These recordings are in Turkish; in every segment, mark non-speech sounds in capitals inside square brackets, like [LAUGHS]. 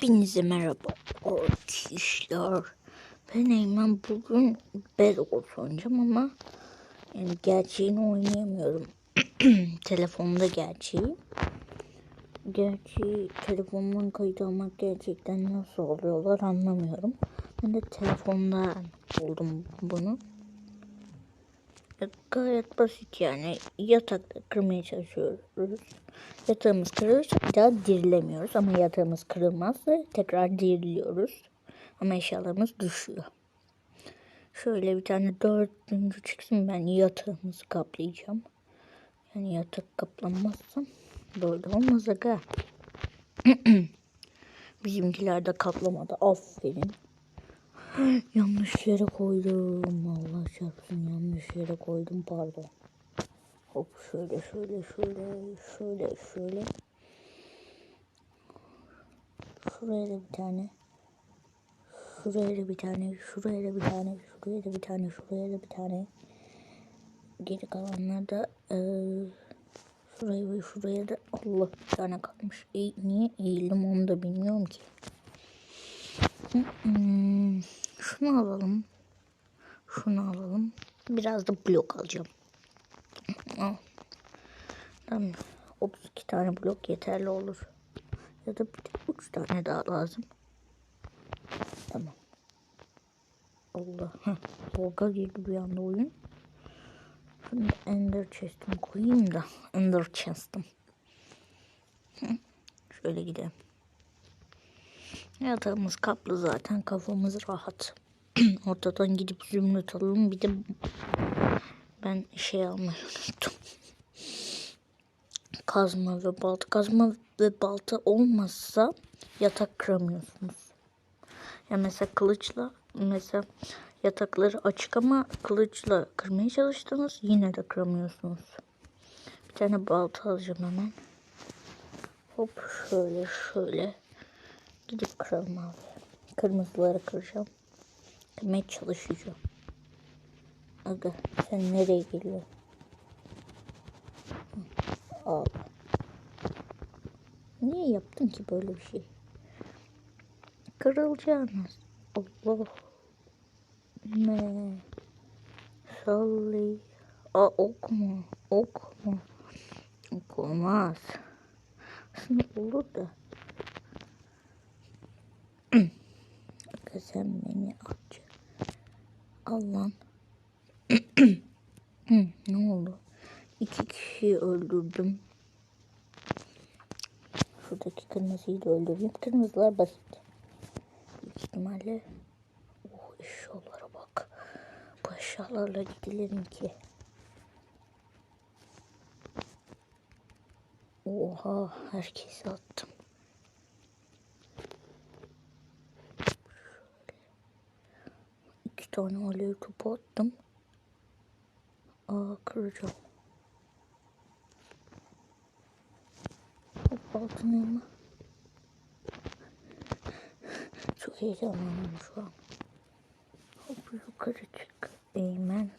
Hepinize merhaba arkadaşlar. Ben Eymen bugün Bedwars oynayacağım ama yani gerçeğini oynayamıyorum. [CLEARS THROAT] Telefonda gerçeği. Gerçeği telefondan kayıt almak gerçekten nasıl oluyorlar anlamıyorum. Ben de telefonda buldum bunu. Gayet basit yani. Yatakta kırmaya çalışıyoruz. Yatağımız kırılırsa bir daha dirilemiyoruz. Ama yatağımız kırılmazsa tekrar diriliyoruz. Ama eşyalarımız düşüyor. Şöyle bir tane dördüncü çıksın ben yatağımızı kaplayacağım. Yani yatak kaplanmazsa böyle olmaz aga. [CLEARS THROAT] Bizimkiler de kaplamadı. Aferin. Yanlış yere koydum. Allah çarpsın yanlış yere koydum pardon. Hop şöyle şöyle şöyle şöyle şöyle. Şuraya da bir tane. Şuraya da bir tane. Şuraya da bir tane. Şuraya da bir tane. Şuraya da bir tane. Geri kalanlar da eee şuraya ve şuraya da Allah bir tane kalmış. E, niye eğildim onu da bilmiyorum ki. Hmm, şunu alalım. Şunu alalım. Biraz da blok alacağım. Al. Tamam. 32 tane blok yeterli olur. Ya da bir de 3 tane daha lazım. Tamam. Allah. Volga girdi bir anda oyun. Şimdi Ender chest'imi koyayım da. Ender chest'im. Şöyle gidelim. Yatağımız kaplı zaten kafamız rahat. [CLEARS THROAT] Ortadan gidip zümrüt alalım. Bir de ben şey almayı unuttum. Kazma ve balta. Kazma ve balta olmazsa yatak kıramıyorsunuz. Ya mesela kılıçla mesela yatakları açık ama kılıçla kırmaya çalıştınız yine de kıramıyorsunuz. Bir tane balta alacağım hemen. Hop şöyle şöyle. Gidip kıralım abi. Kırmızıları kıracağım. Kırmaya çalışacağım. Aga sen nereye geliyorsun? Al. Niye yaptın ki böyle bir şey? Kırılacağınız. Allah. Ne? Salli. Aa ok mu? Ok mu? Ok olmaz. Aslında olur da. Aga sen beni aç. Al lan. [CLEARS THROAT] Hı, ne oldu? İki kişiyi öldürdüm. Şuradaki kırmızıyı da öldüreyim. Kırmızılar basit. Büyük ihtimalle. Oh eşyalara bak. Bu eşyalarla gidilir mi ki? Oha herkese attım. İki tane alev topu attım. Aa kıracağım. Hop altın. Çok heyecanlandım şu an. Hop yukarı çık. Eymen.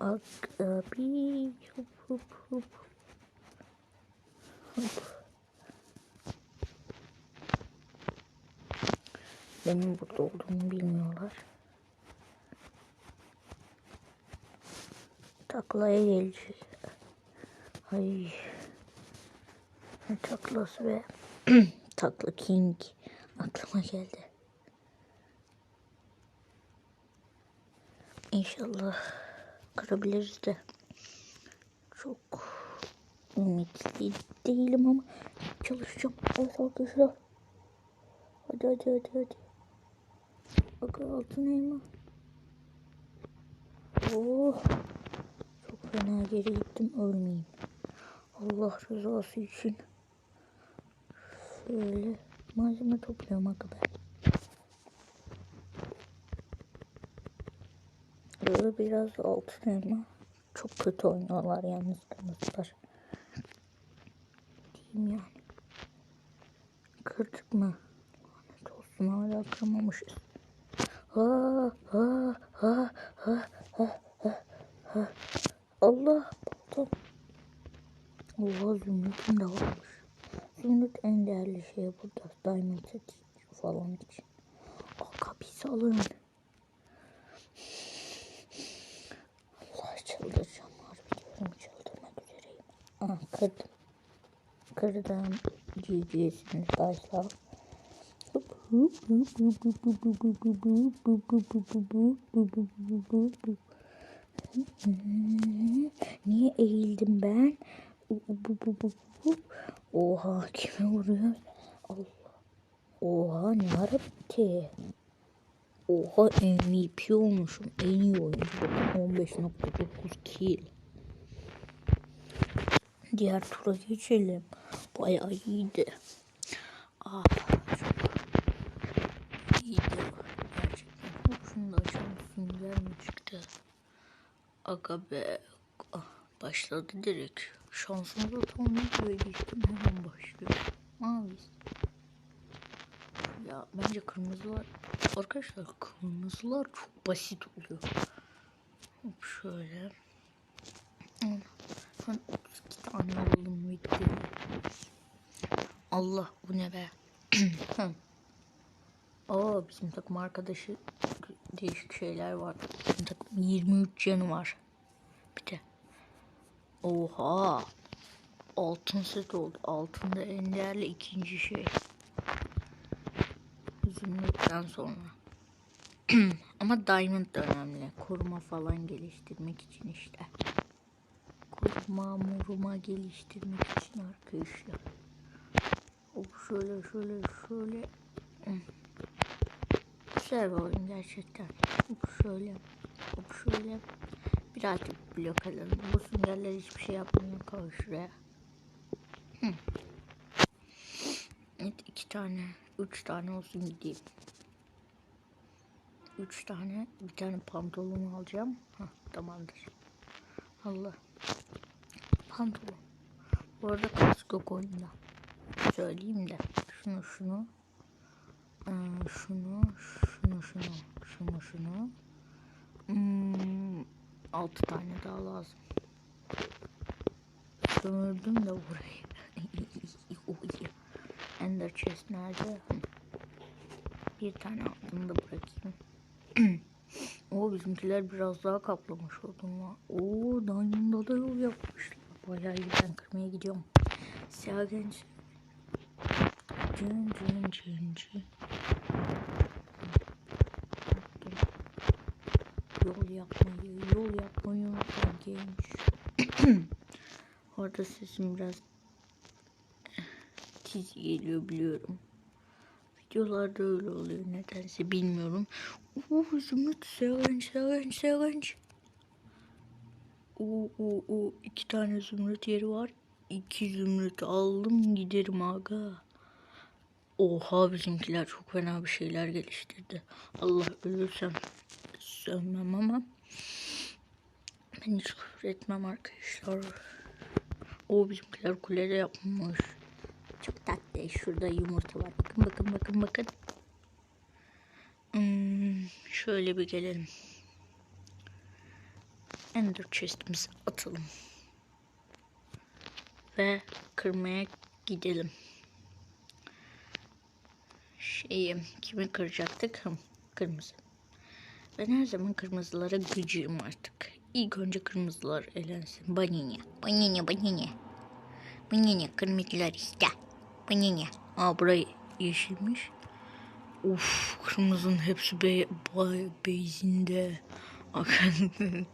Abi. Hop hop hop. Hop. Benim burada olduğumu bilmiyorlar. Taklaya gelecek. Ay. Ne taklası be. [CLEARS THROAT] Takla King. Aklıma geldi. İnşallah kırabiliriz de. Çok ümitli değilim ama çalışacağım. Arkadaşlar. Hadi hadi hadi hadi. Bak altın elma. Oh. Çok fena geri gittim ölmeyeyim. Allah rızası için. Şöyle malzeme topluyorum arkadaşlar. Böyle biraz altın elma. Çok kötü oynuyorlar yalnız kırmızılar. Diyeyim yani. Kırdık mı? Lanet olsun hala kırmamışız. Ha ha. Allah baltam. Oha de varmış. Zümrüt en değerli şey burada. Diamond falan için. Aga biz alın. Allah çıldıracağım. Harbi diyorum çıldırmak üzereyim. Aha kırdım. Kırdım. GG'siniz başla. Niye eğildim ben? Oha kime vuruyor? Allah. Oha ne ara bitti? Oha MVP olmuşum. En iyi oyuncu. Bakın 15.9 kill. Diğer tura geçelim. Bayağı iyiydi. Ah çok iyiydi. Gerçekten. Hop şunu da açalım. Sünger mi çıktı? Aga be. Ah, başladı direkt. Şansımıza tam videoya geçtim. Hemen başlıyor. Mavi. Ya bence kırmızılar arkadaşlar kırmızılar çok basit oluyor. Hop şöyle. Ben 32 tane aldım bitti. Allah bu ne be. [CLEARS THROAT] Aa bizim takım arkadaşı değişik şeyler var. Bizim takım 23 canı var. Bir de. Oha. Altın set oldu. Altında en değerli ikinci şey. Zümrütten sonra. [CLEARS THROAT] Ama diamond da önemli. Koruma falan geliştirmek için işte. Koruma moruma geliştirmek için arkadaşlar. Hop şöyle şöyle şöyle. [CLEARS THROAT] Güzel bir oyun gerçekten. Hop şöyle. Hop şöyle. Birazcık blok alalım. Bu süngerler hiçbir şey yapmıyor. Koy şuraya. Evet iki tane. Üç tane olsun gideyim. Üç tane. Bir tane pantolon alacağım. Hah tamamdır. Allah. Pantolon. Bu arada kask yok. Söyleyeyim de. Şunu şunu. Ee, şunu. Şunu şunu. Şunu şunu. Hmm, tane daha lazım. Sömürdüm de burayı. [LAUGHS] Ender chest nerede? Bir tane altını da bırakayım. [CLEARS THROAT] o bizimkiler biraz daha kaplamış odunla. Oo Diamond'da da yol yapmışlar. Bayağı iyi ben kırmaya gidiyorum. Siyah genç. Cın cın cın cın. Yol yapmayı, yol yapmayı genç. [CLEARS THROAT] Orada sesim biraz tiz geliyor biliyorum. Videolarda öyle oluyor nedense bilmiyorum. Uuu zümrüt sevinç sevinç sevinç. Uuu uuu uu iki tane zümrüt yeri var. İki zümrüt aldım giderim aga. Oha bizimkiler çok fena bir şeyler geliştirdi. Allah ölürsem sövmem ama ben hiç küfür etmem arkadaşlar. O bizimkiler kulede yapmış. Çok tatlı. Şurada yumurta var. Bakın bakın bakın bakın. Hmm, şöyle bir gelelim. Ender chest'imizi atalım. Ve kırmaya gidelim. Şeyi kimi kıracaktık? Kırmızı. Ben her zaman kırmızılara gıcığım artık. İlk önce kırmızılar elensin. Banini. Banini banini. Banini kırmızılar iste. Banini. Aa burayı yeşilmiş. Uf kırmızının hepsi be bay bezinde. [LAUGHS]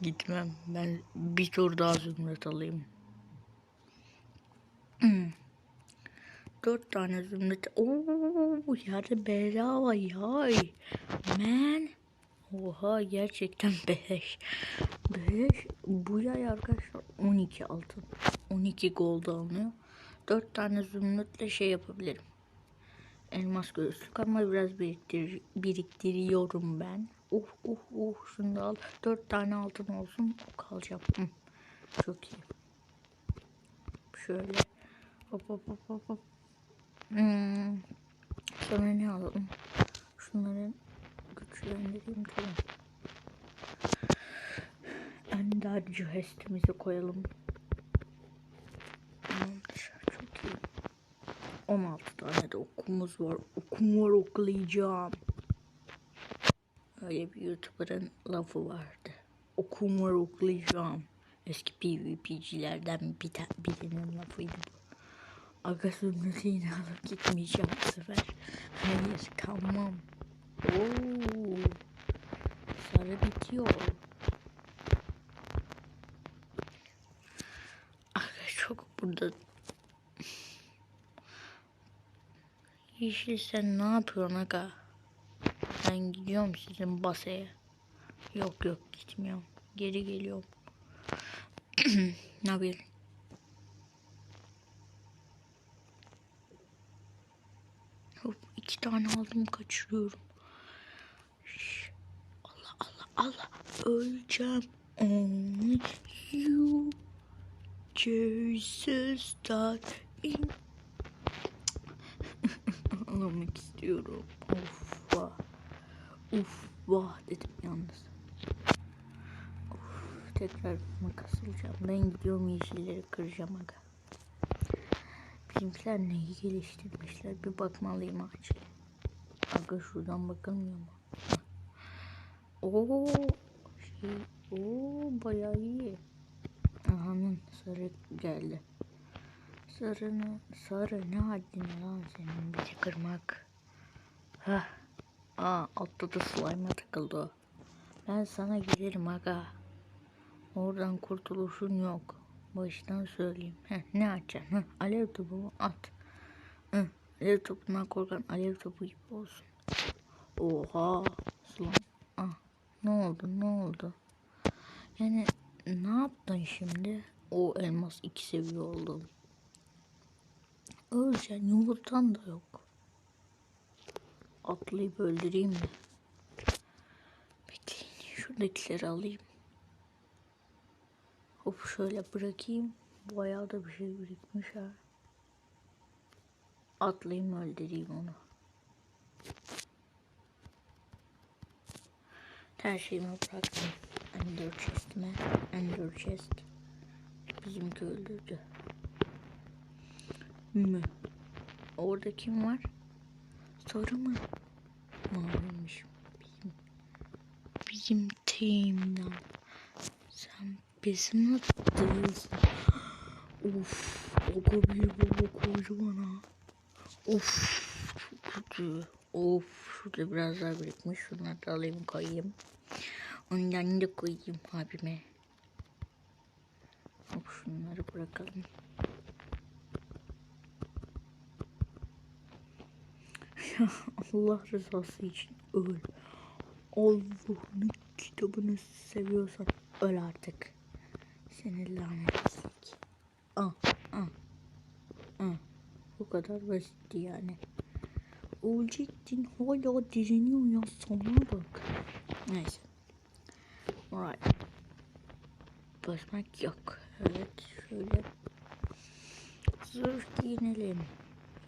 Gitmem. Ben bir tur daha zümrüt alayım. Hmm. Dört tane zümrüt. Oo, yarı bedava yay. Man. Oha gerçekten [LAUGHS] beleş. Beleş. Bu yay arkadaşlar 12 altın. 12 gold alınıyor. 4 tane zümrütle şey yapabilirim. Elmas göğüslük ama biraz biriktir, biriktiriyorum ben. Uh uh uh şunu da al. 4 tane altın olsun kalacağım. Çok iyi. Şöyle. Hop hop hop hop hop. Hmm. Sonra ne alalım? Şunları güçlendireyim tamam. Ender chest'imizi koyalım. Tamamdır. Çok iyi. 16 tane de okumuz var. Okum var okuyacağım. Öyle bir YouTuber'ın lafı vardı. Okum var okuyacağım. Eski PvP'cilerden bir birinin lafıydı bu. Aga sünnetiyle alıp gitmeyeceğim bu sefer. Hayır kalmam. Oo. Sarı bitiyor. Aga çok burada Yeşil sen ne yapıyorsun aga? Ben gidiyorum sizin basaya. Yok yok gitmiyorum. Geri geliyorum. [CLEARS THROAT] ne yapıyorsun? Hop iki tane aldım kaçırıyorum. Allah Allah Allah öleceğim. Only you Jesus that in [LAUGHS] Ağlamak istiyorum. Of vah. Uf vah dedim yalnız. Of, tekrar makas alacağım. Ben gidiyorum yeşilleri kıracağım aga. Bizimkiler neyi geliştirmişler bir bakmalıyım acil. Aga şuradan bakılmıyor mu? Oo şey oo bayağı iyi. Ahanın sarı geldi. Sarını, sarı ne haddine lan senin bizi kırmak. Hah. Aa atladı slime'a takıldı. Ben sana gelirim aga. Oradan kurtuluşun yok. Baştan söyleyeyim. Heh, ne atacaksın? Heh, alev topumu at. Heh, alev topundan korkan alev topu gibi olsun. Oha. Slime. Ah, ne oldu ne oldu? Yani ne yaptın şimdi? O elmas iki seviye oldu. Öleceksin yumurtan da yok. Atlayıp öldüreyim mi? Bekleyin şuradakileri alayım. Hop şöyle bırakayım. Bayağı da bir şey birikmiş ha. Atlayayım öldüreyim onu. Her şeyimi bıraktım. Ender chest'ime. Ender chest. Bizimki öldürdü. Mü. Orada kim var? Sarı mı? Maviymiş. Bizim, bizim team'den. Sen bizim değilsin. Of. Oga bir baba koydu bana. Of. Çok kötü. Of. Şurada biraz daha birikmiş. Şunları da alayım koyayım. Ondan da koyayım abime. Hop şunları bırakalım. [LAUGHS] Allah rızası için öl. Allah'ın kitabını seviyorsan öl artık. Seni lanetlik. Ah, ah, ah. Bu kadar basitti yani. Ölecektin hala direniyor ya sana bak. Neyse. Alright. Basmak yok. Evet şöyle. Zırh giyinelim.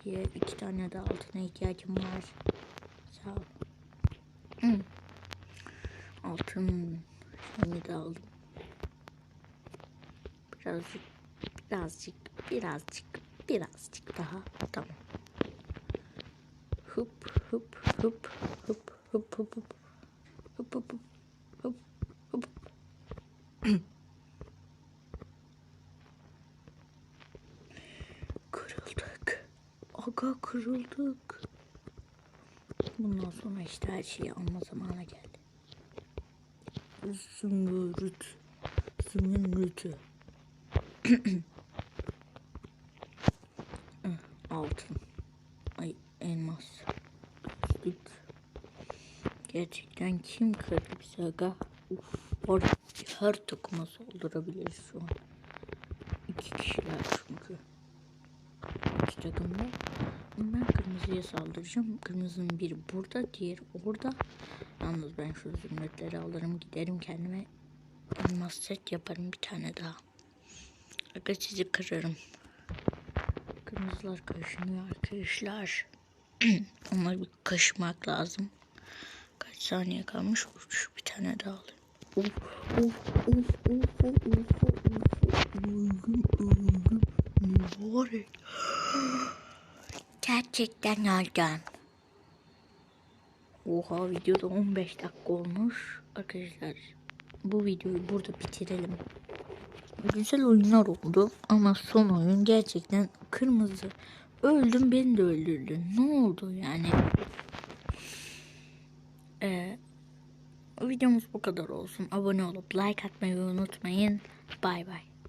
Ya iki tane de altına ihtiyacım var. Sağ ol. Altın şimdi de aldım. Birazcık, birazcık, birazcık, birazcık daha. Tamam. Hıp hıp hıp hıp hıp hıp hıp hıp hıp hıp hıp Kırıldık. Aga kırıldık. Bundan sonra işte her şeyi alma zamanı geldi. Zümrüt. Zümrütü. [CLEARS THROAT] Altın. Ay elmas. Gözlük. Gerçekten kim kırdı bizi aga? Uf, var her takıma saldırabiliriz şu an. İki kişiler çünkü. İki takımda. Ben kırmızıya saldıracağım. Kırmızının biri burada, diğeri orada. Yalnız ben şu zümrütleri alırım giderim kendime elmas set yaparım bir tane daha. Aga sizi kırarım. Kırmızılar kaşınıyor arkadaşlar. Onları bir kaşımak lazım. Kaç saniye kalmış? Şu bir tane daha alayım. Of of of of of of of öldüm öldüm mübarek. Gerçekten öldüm. Oha videoda 15 dakika olmuş. Arkadaşlar bu videoyu burada bitirelim. Güzel oyunlar oldu ama son oyun gerçekten kırmızı. Öldüm beni de öldürdün. Ne oldu yani? Ee, videomuz bu kadar olsun. Abone olup like atmayı unutmayın. Bay bay.